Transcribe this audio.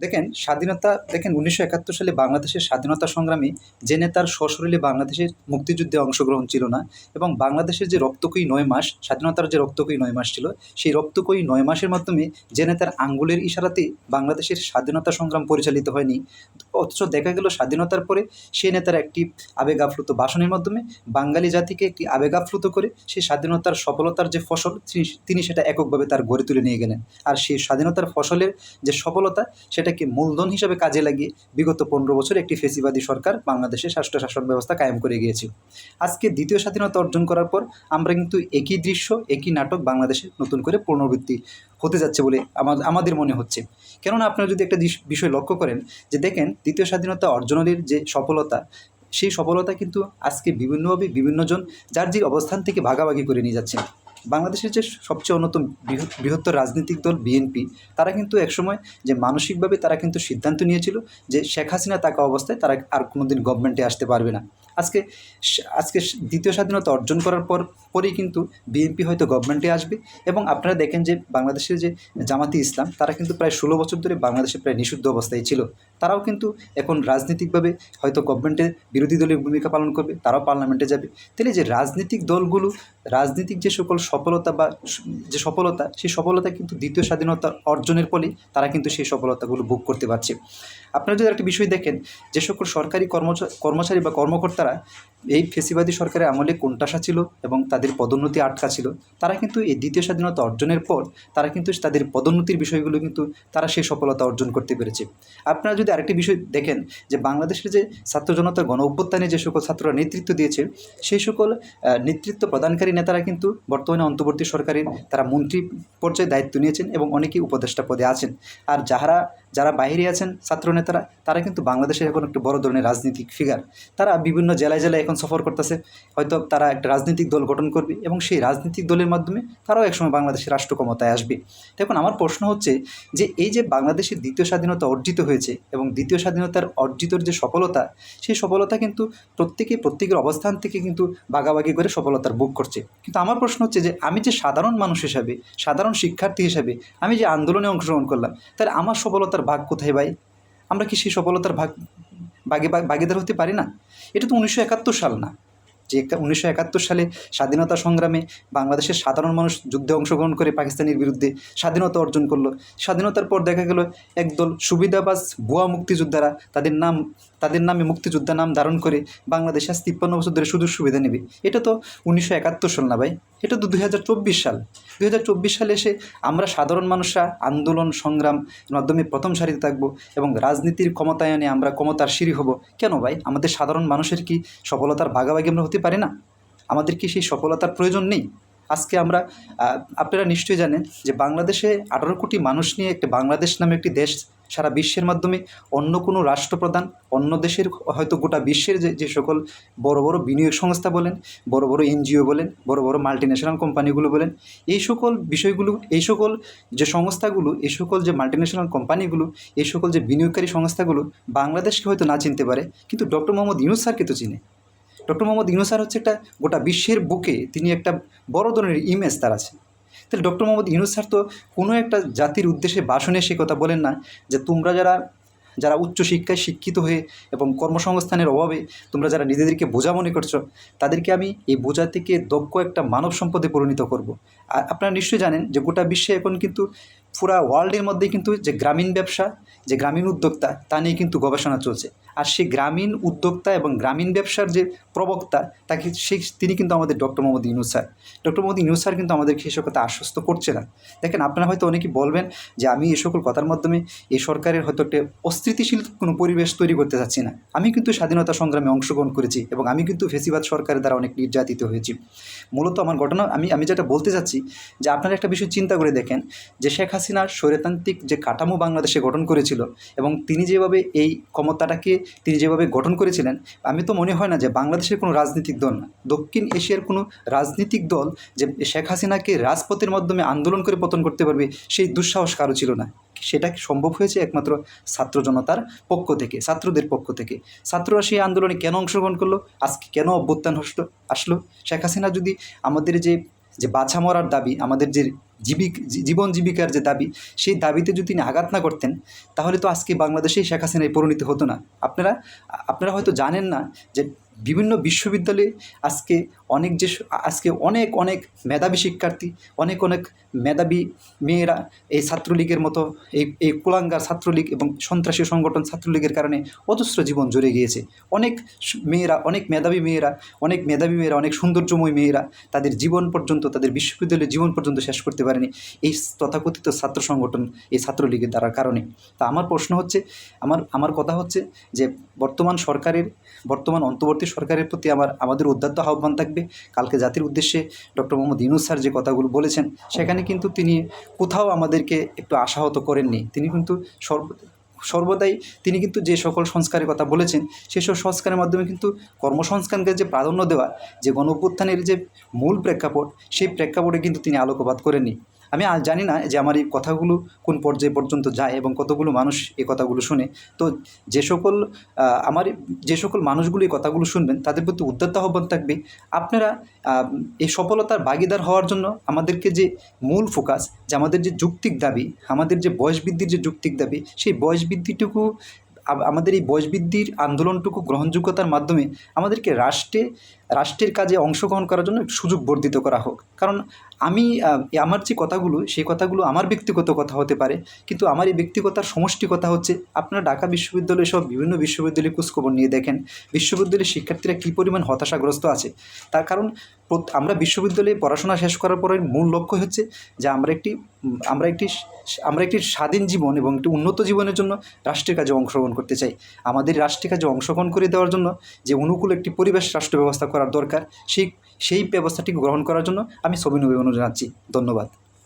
দেখেন, স্বাধীনতা, দেখেন, উনিশশো একাত্তর সালে বাংলাদেশের স্বাধীনতা সংগ্রামী যে নেতার সশরীরে বাংলাদেশের মুক্তিযুদ্ধে অংশগ্রহণ ছিল না এবং বাংলাদেশের যে রক্তকয়ী নয় মাস, স্বাধীনতার যে রক্তকয়ী নয় মাস ছিল, সেই রক্তকয়ী নয় মাসের মাধ্যমে যে নেতার আঙ্গুলের ইশারাতে বাংলাদেশের স্বাধীনতা সংগ্রাম পরিচালিত হয়নি, অথচ দেখা গেল স্বাধীনতার পরে সেই নেতার একটি আবেগ আপ্লুত ভাষণের মাধ্যমে বাঙালি জাতিকে একটি আবেগ আপ্লুত করে সেই স্বাধীনতার সফলতার যে ফসল, তিনি- সেটা এককভাবে তার গড়ে তুলে নিয়ে গেলেন। আর সেই স্বাধীনতার ফসলের যে সফলতা সেটাকে মূলধন হিসেবে কাজে লাগিয়ে বিগত পনেরো বছর একটি ফেসিবাদী সরকার বাংলাদেশে রাষ্ট্র শাসন ব্যবস্থা কায়েম করে গিয়েছে আজকে দ্বিতীয় স্বাধীনতা অর্জন করার পর আমরা কিন্তু একই দৃশ্য, একই নাটক বাংলাদেশে নতুন করে পুনরাবৃত্তি হতে যাচ্ছে বলে আমাদের মনে হচ্ছে। কেননা আপনারা যদি একটা বিষয় লক্ষ্য করেন যে দেখেন, দ্বিতীয় স্বাধীনতা অর্জনের যে সফলতা, সেই সফলতা কিন্তু আজকে বিভিন্নভাবে বিভিন্নজন যার যে অবস্থান থেকে ভাগাভাগি করে নিয়ে যাচ্ছেন। বাংলাদেশের যে সবচেয়ে অন্যতম বৃহৎ, বৃহত্তর রাজনৈতিক দল বিএনপি তারা কিন্তু একসময় যে মানসিকভাবে তারা কিন্তু সিদ্ধান্ত নিয়েছিল যে শেখ হাসিনা থাকা অবস্থায় তারা আর কোনোদিন গভর্নমেন্টে আসতে পারবে না। আজকে আজকে দ্বিতীয় স্বাধীনতা অর্জন করার পর পরেই কিন্তু বিএনপি হয়তো গভর্নমেন্টে আসবে এবং আপনারা দেখেন যে বাংলাদেশের যে জামাতি ইসলাম, তারা কিন্তু প্রায় ষোলো বছর ধরে বাংলাদেশে প্রায় নিষিদ্ধ অবস্থায় ছিল। তারাও কিন্তু এখন রাজনৈতিকভাবে হয়তো গভর্নমেন্টের বিরোধী দলের ভূমিকা পালন করবে, তারাও পার্লামেন্টে যাবে। তাহলে যে রাজনৈতিক দলগুলো, রাজনীতিক যে সকল সফলতা বা যে সফলতা, সেই সফলতা কিন্তু দ্বিতীয় স্বাধীনতা অর্জনের ফলেই তারা কিন্তু সেই সফলতাগুলো ভোগ করতে পারছে। আপনারা যদি একটা বিষয় দেখেন, যে সকল সরকারি কর্মচা, কর্মচারী বা কর্মকর্তারা এই ফেসিবাদী সরকারের আমলে কোণঠাসা ছিল এবং তাদের পদোন্নতি আটকা ছিল, তারা কিন্তু এই দ্বিতীয় স্বাধীনতা অর্জনের পর তারা কিন্তু তাদের পদোন্নতির বিষয়গুলো কিন্তু তারা সেই সফলতা অর্জন করতে পেরেছে। আপনারা যদি আরেকটি বিষয় দেখেন, যে বাংলাদেশের যে ছাত্র জনতার গণ অভ্যুত্থানে যে সকল ছাত্ররা নেতৃত্ব দিয়েছে, সেই সকল নেতৃত্ব প্রদানকারী নেতারা কিন্তু বর্তমানে অন্তর্বর্তী সরকারের তারা মন্ত্রী পর্যায়ে দায়িত্ব নিয়েছেন এবং অনেকেই উপদেষ্টা পদে আছেন। আর যারা যারা বাইরে আছেন ছাত্র নেতারা তারা কিন্তু বাংলাদেশের এখন একটি বড় ধরনের রাজনৈতিক ফিগার তারা বিভিন্ন জেলায় জেলায় এখন সফর করতেছে। হয়তো তারা একটা রাজনৈতিক দল গঠন করবে এবং সেই রাজনৈতিক দলের মাধ্যমে তারাও একসময় বাংলাদেশের রাষ্ট্র ক্ষমতায় আসবে। দেখুন, আমার প্রশ্ন হচ্ছে যে এই যে বাংলাদেশের দ্বিতীয় স্বাধীনতা অর্জিত হয়েছে এবং দ্বিতীয় স্বাধীনতার অর্জিতর যে সফলতা, সেই সফলতা কিন্তু প্রত্যেকে, প্রত্যেকের অবস্থান থেকে কিন্তু ভাগাভাগি করে সফলতার ভোগ করছে। কিন্তু আমার প্রশ্ন হচ্ছে যে আমি যে সাধারণ মানুষ হিসাবে, সাধারণ শিক্ষার্থী হিসাবে, আমি যে আন্দোলনে অংশগ্রহণ করলাম, তাহলে আমার সফলতার ভাগ কোথায় ভাই? আমরা কি সেই সফলতার ভাগ ভাগ- ভাগীদার হতে পারি না? এটা তো উনিশশো একাত্তর সাল না। যে উনিশশো একাত্তর সালে স্বাধীনতা সংগ্রামে বাংলাদেশের সাধারণ মানুষ যুদ্ধে অংশগ্রহণ করে পাকিস্তানের বিরুদ্ধে স্বাধীনতা অর্জন করল। স্বাধীনতার পর দেখা গেল, একদল সুবিধাবাস ভুয়া মুক্তিযোদ্ধারা তাদের নাম তাদের নামে মুক্তিযোদ্ধা নাম ধারণ করে বাংলাদেশে আজ তিপ্পান্ন বছর ধরে সুযোগ সুবিধা নেবে। এটা তো উনিশশো একাত্তর সাল না ভাই। এটা তো দুই হাজার চব্বিশ সাল। দুই হাজার চব্বিশ সালে এসে আমরা সাধারণ মানুষরা আন্দোলন, সংগ্রাম মাধ্যমে প্রথম সারিতে থাকব এবং রাজনীতির ক্ষমতায়নে আমরা ক্ষমতার সিঁড়ি হব। কেন ভাই? আমাদের সাধারণ মানুষের কি সফলতার ভাগাভাগি আমরা হতে পারি না? আমাদের কি সেই সফলতার প্রয়োজন নেই? আজকে আমরা আপনারা নিশ্চয়ই জানেন যে বাংলাদেশে আঠারো কোটি মানুষ নিয়ে একটি বাংলাদেশ নামে একটি দেশ সারা বিশ্বের মাধ্যমে অন্য কোনো রাষ্ট্রপ্রধান, অন্য দেশের হয়তো গোটা বিশ্বের যে যে সকল বড় বড় বিনিয়োগ সংস্থা বলেন, বড় বড় এনজিও বলেন, বড় বড় মাল্টিন্যাশনাল কোম্পানিগুলো বলেন, এই সকল বিষয়গুলো, এই সকল যে সংস্থাগুলো, এই সকল যে মাল্টিন্যাশনাল কোম্পানিগুলো এই সকল যে বিনিয়োগকারী সংস্থাগুলো বাংলাদেশকে হয়তো না চিনতে পারে, কিন্তু ডক্টর মোহাম্মদ ইউনুস স্যারকে তো চিনে। ডক্টর মোহাম্মদ ইউনুস স্যার হচ্ছে একটা গোটা বিশ্বের বুকে তিনি একটা বড় ধরনের ইমেজ তার আছে। তাহলে ডক্টর মোহাম্মদ ইউনুস স্যার তো কোনো একটা জাতির উদ্দেশ্যে বাসনে সে কথা বলেন না যে তোমরা যারা যারা উচ্চশিক্ষায় শিক্ষিত হয়ে এবং কর্মসংস্থানের অভাবে তোমরা যারা নিজেদেরকে বোঝা মনে করছ, তাদেরকে আমি এই বোঝা থেকে দক্ষ একটা মানব সম্পদে পরিণত করব। আর আপনারা নিশ্চয়ই জানেন যে গোটা বিশ্বে এখন কিন্তু পুরা ওয়ার্ল্ডের মধ্যে কিন্তু যে গ্রামীণ ব্যবসা, যে গ্রামীণ উদ্যোক্তা, তা নিয়ে কিন্তু গবেষণা চলছে। আর সেই গ্রামীণ উদ্যোক্তা এবং গ্রামীণ ব্যবসার যে প্রবক্তা, তাকে সেই তিনি কিন্তু আমাদের doctor Mohammad Yunus sir. Doctor Mohammad Yunus কিন্তু আমাদেরকে এসব কথা আশ্বস্ত করছে না। দেখেন, আপনারা হয়তো অনেকেই বলবেন যে আমি এই সকল কথার মাধ্যমে এই সরকারের হয়তো একটা অস্থিতিশীল কোনো পরিবেশ তৈরি করতে চাচ্ছি না। আমি কিন্তু স্বাধীনতা সংগ্রামে অংশগ্রহণ করেছি এবং আমি কিন্তু ফেসিবাদ সরকারের দ্বারা অনেক নির্যাতিত হয়েছি। মূলত আমার ঘটনা, আমি আমি যেটা বলতে চাচ্ছি যে আপনারা একটা বিষয় চিন্তা করে দেখেন যে শেখ হাসিনার স্বৈরতান্ত্রিক যে কাঠামো বাংলাদেশে গঠন করেছিল এবং তিনি যেভাবে এই ক্ষমতাটাকে তিনি যেভাবে গঠন করেছিলেন, আমি তো মনে হয় না যে বাংলাদেশের কোনো রাজনৈতিক দল না। দক্ষিণ এশিয়ার কোনো রাজনৈতিক দল যে শেখ হাসিনাকে রাজপথের মাধ্যমে আন্দোলন করে পতন করতে পারবে, সেই দুঃসাহস কারও ছিল না। সেটা সম্ভব হয়েছে একমাত্র ছাত্র জনতার পক্ষ থেকে, ছাত্রদের পক্ষ থেকে? ছাত্ররা সেই আন্দোলনে কেন অংশগ্রহণ করল? আজকে কেন অভ্যুত্থান আসলো? শেখ হাসিনা যদি আমাদের যে যে বাছা মরার দাবি, আমাদের যে জীবিক জীবন জীবিকার যে দাবি, সেই দাবিতে যদি তিনি আঘাত না করতেন, তাহলে তো আজকে বাংলাদেশেই শেখ হাসিনায় পরিণত হতো না। আপনারা আপনারা হয়তো জানেন না যে বিভিন্ন বিশ্ববিদ্যালয়ে আজকে অনেক যে আজকে অনেক অনেক মেধাবী শিক্ষার্থী, অনেক অনেক মেধাবী মেয়েরা এই ছাত্রলীগের মতো, এই এই কুলাঙ্গার ছাত্রলীগ এবং সন্ত্রাসী সংগঠন ছাত্রলীগের কারণে অজস্র জীবন জুড়ে গিয়েছে। অনেক মেয়েরা, অনেক মেধাবী মেয়েরা, অনেক মেধাবী মেয়েরা, অনেক সৌন্দর্যময় মেয়েরা তাদের জীবন পর্যন্ত, তাদের বিশ্ববিদ্যালয়ের জীবন পর্যন্ত শেষ করতে পারেনি এই তথাকথিত ছাত্র সংগঠন এই ছাত্রলীগের দ্বারার কারণে। তা আমার প্রশ্ন হচ্ছে, আমার আমার কথা হচ্ছে যে বর্তমান সরকারের, বর্তমান অন্তর্বর্তী সরকারের প্রতি আমার, আমাদের উদ্যত্ত আহ্বান থাকবে কালকে জাতির উদ্দেশ্যে ডক্টর মোহাম্মদ ইউনুস স্যার যে কথাগুলো বলেছেন, সেখানে কিন্তু তিনি কোথাও আমাদেরকে একটু আশাহত করেননি। তিনি কিন্তু সর্ব, সর্বদাই তিনি কিন্তু যে সকল সংস্কারের কথা বলেছেন, সেসব সংস্কারের মাধ্যমে কিন্তু কর্মসংস্কারকে যে প্রাধান্য দেওয়া, যে গণ যে মূল প্রেক্ষাপট, সেই প্রেক্ষাপটে কিন্তু তিনি আলোকপাত করেননি। আমি আজ জানি না যে আমার এই কথাগুলো কোন পর্যায়ে পর্যন্ত যায় এবং কতগুলো মানুষ এই কথাগুলো শুনে। তো যে সকল আমার যে সকল মানুষগুলো এই কথাগুলো শুনবেন, তাদের প্রতি উদ্যত আহ্বান থাকবে, আপনারা এই সফলতার ভাগিদার হওয়ার জন্য আমাদেরকে যে মূল ফোকাস, যে আমাদের যে যুক্তিক দাবি, আমাদের যে বয়স বৃদ্ধির যে যুক্তিক দাবি, সেই বয়স বৃদ্ধিটুকু আমাদের এই বয়স বৃদ্ধির আন্দোলনটুকু গ্রহণযোগ্যতার মাধ্যমে আমাদেরকে রাষ্ট্রে, রাষ্ট্রের কাজে অংশগ্রহণ করার জন্য সুযোগ বর্ধিত করা হোক। কারণ আমি আমার যে কথাগুলো, সেই কথাগুলো আমার ব্যক্তিগত কথা হতে পারে, কিন্তু আমার এই ব্যক্তিগতার সমষ্টি কথা হচ্ছে, আপনারা ঢাকা বিশ্ববিদ্যালয় সব বিভিন্ন বিশ্ববিদ্যালয়ের খোঁজখবর নিয়ে দেখেন, বিশ্ববিদ্যালয়ের শিক্ষার্থীরা কী পরিমাণ হতাশাগ্রস্ত আছে? তার কারণ আমরা বিশ্ববিদ্যালয়ে পড়াশোনা শেষ করার পরে মূল লক্ষ্য হচ্ছে যে আমরা একটি আমরা একটি আমরা একটি স্বাধীন জীবন এবং একটি উন্নত জীবনের জন্য রাষ্ট্রের কাজে অংশগ্রহণ করতে চাই। আমাদের রাষ্ট্রের কাজে অংশগ্রহণ করে দেওয়ার জন্য যে অনুকূল একটি পরিবেশ রাষ্ট্র ব্যবস্থা করার দরকার, সেই সেই ব্যবস্থাটি গ্রহণ করার জন্য আমি সবিনয় অনুরোধ জানাচ্ছি ধন্যবাদ।